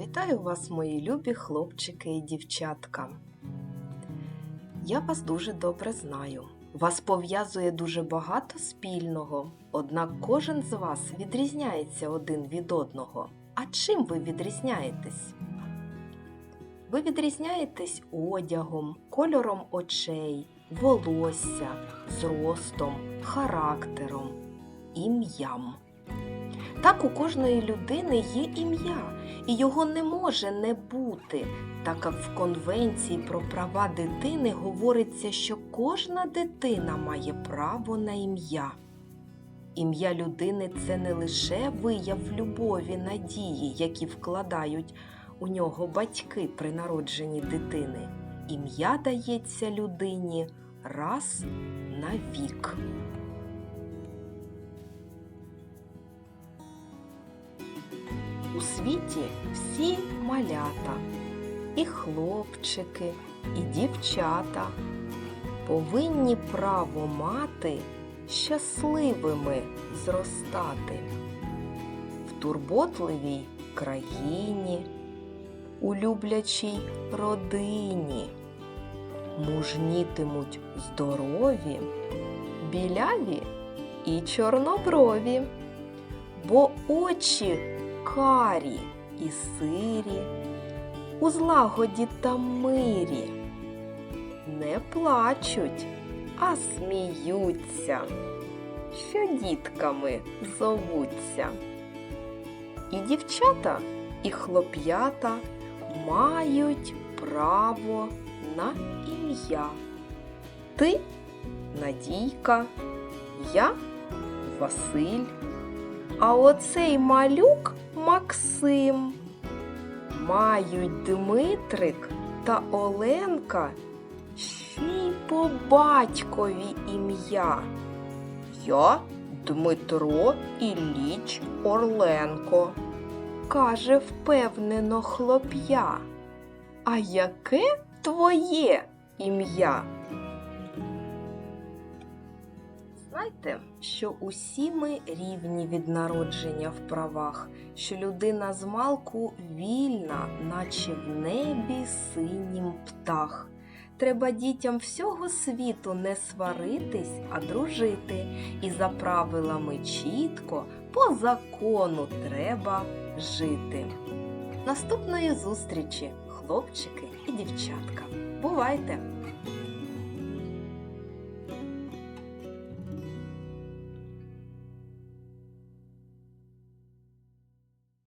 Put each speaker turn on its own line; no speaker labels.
Вітаю вас, мої любі хлопчики і дівчатка. Я вас дуже добре знаю. Вас пов'язує дуже багато спільного, однак кожен з вас відрізняється один від одного. А чим ви відрізняєтесь? Ви відрізняєтесь одягом, кольором очей, волосся, зростом, характером, ім'ям. Так у кожної людини є ім'я, і його не може не бути, так як в Конвенції про права дитини говориться, що кожна дитина має право на ім'я. Ім'я людини це не лише вияв любові, надії, які вкладають у нього батьки при народженні дитини. Ім'я дається людині раз на вік. У світі всі малята, і хлопчики, і дівчата повинні право мати щасливими зростати в турботливій країні, у люблячій родині. Мужнітимуть здорові, біляві і чорноброві, бо очі карі і сирі, у злагоді та мирі, не плачуть, а сміються, що дітками зовуться. І дівчата, і хлоп'ята мають право на ім'я. Ти Надійка, я Василь. А оцей малюк Максим. Мають Дмитрик та Оленка ще й по батькові ім'я. Я Дмитро Ілліч Орленко, каже впевнено хлоп'я. А яке твоє ім'я? Знайте, що усі ми рівні від народження в правах, що людина з малку вільна, наче в небі синім птах. Треба дітям всього світу не сваритись, а дружити, і за правилами чітко по закону треба жити. Наступної зустрічі, хлопчики і дівчатка. Бувайте!